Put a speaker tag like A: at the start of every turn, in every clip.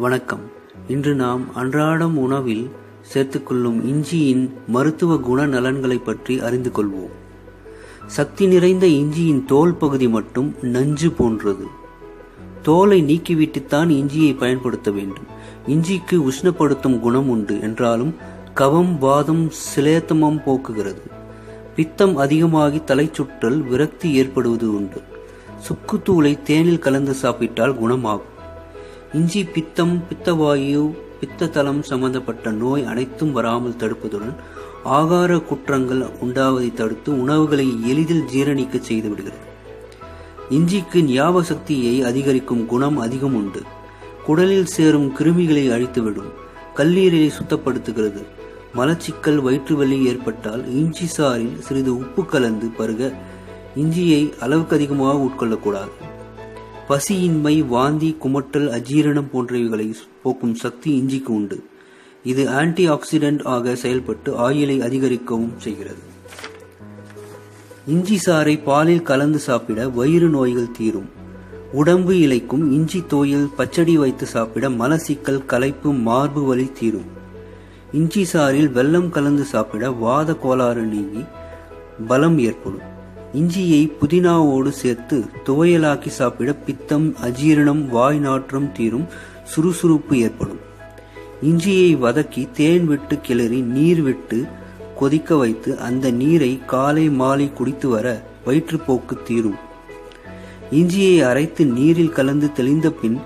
A: வணக்கம். இன்று நாம் அன்றாடம் உணவில் சேர்த்துக்கொள்ளும் இஞ்சியின் மருத்துவ குண நலன்களை பற்றி அறிந்து கொள்வோம். சக்தி நிறைந்த இஞ்சியின் தோல் பகுதி மட்டும் நஞ்சு போன்றது. தோலை நீக்கிவிட்டுத்தான் இஞ்சியை பயன்படுத்த வேண்டும். இஞ்சிக்கு உஷ்ணப்படுத்தும் குணம் உண்டு என்றாலும் கவம் வாதம் சிலேத்தமம் போக்குகிறது. பித்தம் அதிகமாகி தலை சுற்றல் விரக்தி ஏற்படுவது உண்டு. சுக்குத்தூளை தேனில் கலந்து சாப்பிட்டால் குணமாகும். இஞ்சி பித்தம் பித்தவாயு பித்தத்தலம் சம்பந்தப்பட்ட நோய் அனைத்தும் வராமல் தடுப்பதுடன் ஆகார குற்றங்கள் உண்டாவதை தடுத்து உணவுகளை எளிதில் ஜீரணிக்க செய்து விடுகிறது இஞ்சிக்கு ஞாபக சக்தியை அதிகரிக்கும் குணம் அதிகம் உண்டு. குடலில் சேரும் கிருமிகளை அழித்துவிடும். கல்லீரலை சுத்தப்படுத்துகிறது. மலச்சிக்கல் வயிற்றுவலி ஏற்பட்டால் இஞ்சி சாறில் சிறிது உப்பு கலந்து பருக இஞ்சியை அளவுக்கு அதிகமாக உட்கொள்ளக்கூடாது. பசியின்மை வாந்தி குமட்டல் அஜீரணம் போன்றவைகளை போக்கும் சக்தி இஞ்சிக்கு உண்டு. இது ஆன்டி ஆக்சிடென்ட் ஆக செயல்பட்டு ஆயுளை அதிகரிக்கவும் செய்கிறது. இஞ்சி சாறை பாலில் கலந்து சாப்பிட வயிறு நோய்கள் தீரும். உடம்பு இலைக்கும் இஞ்சி தோயில் பச்சடி வைத்து சாப்பிட மலசிக்கல் களைப்பு மார்பு வலி தீரும். இஞ்சி சாறில் வெல்லம் கலந்து சாப்பிட வாத கோளாறு நீங்கி பலம் ஏற்படும். இஞ்சியை புதினாவோடு சேர்த்து துவையலாக்கி சாப்பிட பித்தம் அஜீரணம் வாய் நாற்றம் தீரும் சுறுசுறுப்பு ஏற்படும். இஞ்சியை வதக்கி தேன் விட்டு கிளறி நீர் விட்டு கொதிக்க வைத்து அந்த நீரை காலை மாலை குடித்து வர வயிற்றுப்போக்கு தீரும். இஞ்சியை அரைத்து நீரில் கலந்து தெளிந்த பின்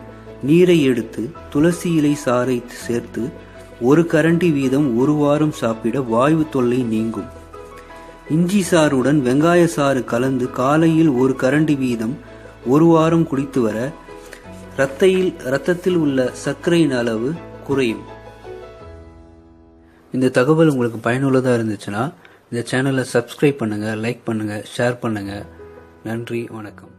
A: நீரை எடுத்து துளசி இலை சாறை சேர்த்து ஒரு கரண்டி வீதம் ஒரு வாரம் சாப்பிட வாயு தொல்லை நீங்கும். இஞ்சி சாறுடன் வெங்காய சாறு கலந்து காலையில் ஒரு கரண்டி வீதம் ஒரு வாரம் குடித்து வர இரத்தையில் இரத்தத்தில் உள்ள சர்க்கரையின் அளவு குறையும். இந்த தகவல் உங்களுக்கு பயனுள்ளதாக இருந்துச்சுன்னா இந்த சேனலை சப்ஸ்கிரைப் பண்ணுங்கள் லைக் பண்ணுங்கள் ஷேர் பண்ணுங்கள் நன்றி வணக்கம்.